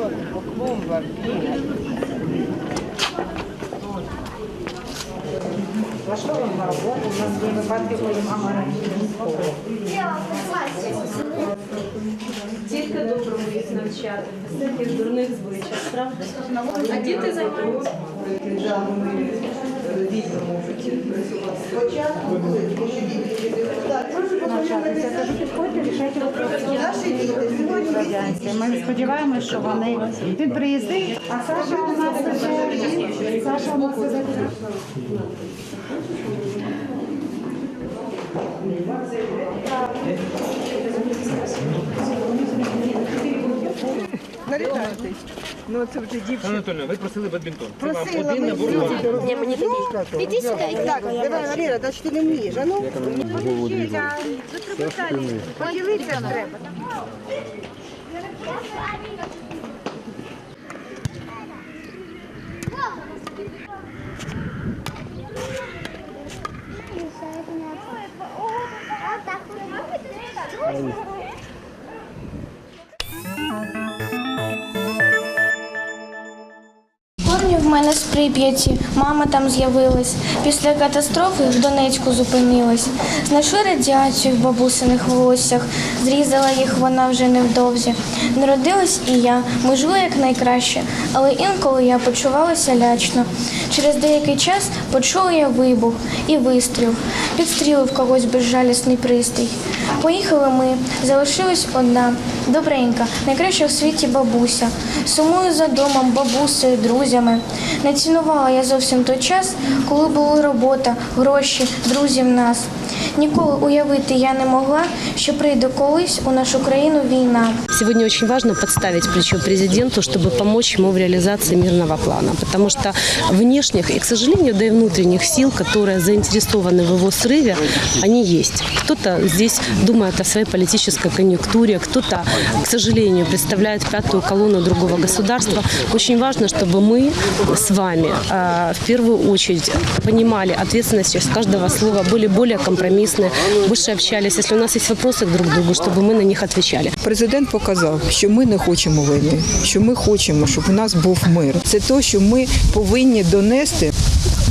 Коли Тільки добре вміють навчати, без всяких дурних звичок, правда? А діти займаються. навчатися. Я кажу, підходьте, рішайте вопрос. Ми сподіваємося, що вони він приїздить, а Саша у нас вже Саша у нас іде. Ну це вже дівчина. Анатольовна, ви просили бадмінтон. Це вам Просила один набор ми. варіантів. Іди сюди. Так, давай, Валера, та ж ти не вмієш, а ну? Поділитися треба. Корні в Мене з Прип'яті, мама там з'явилась. Після катастрофи в Донецьку зупинилась. Знайшли радіацію в бабусиних волоссях, зрізала їх вона вже невдовзі. Народилась і я, ми жили як найкраще, але інколи я почувалася лячно. Через деякий час почула я вибух і вистріл. Підстрілив когось безжалісний пристрій. Поїхали ми, залишилась одна, добренька, найкраща в світі бабуся. Сумую за домом, бабусею, друзями. Не цінувала я зовсім той час, коли була робота, гроші, друзі в нас. Ніколи уявити я не могла, що прийде колись у нашу країну війна. Сегодня очень важно подставить плечо президенту, чтобы помочь ему в реализации мирного плана. Потому что внешних и, к сожалению, да и внутренних сил, которые заинтересованы в его срыве, они есть. Кто-то здесь думает о своей политической конъюнктуре, кто-то, к сожалению, представляет пятую колонну другого государства. Очень важно, чтобы мы с вами э, в первую очередь понимали ответственность с каждого слова, были более компромиссны, больше общались. Если у нас есть вопросы друг к другу, чтобы мы на них отвечали. Президент показав, що ми не хочемо війни, що ми хочемо, щоб у нас був мир. Це те, що ми повинні донести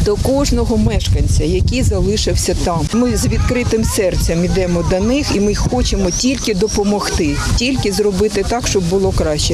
до кожного мешканця, який залишився там. Ми з відкритим серцем йдемо до них, і ми хочемо тільки допомогти, тільки зробити так, щоб було краще.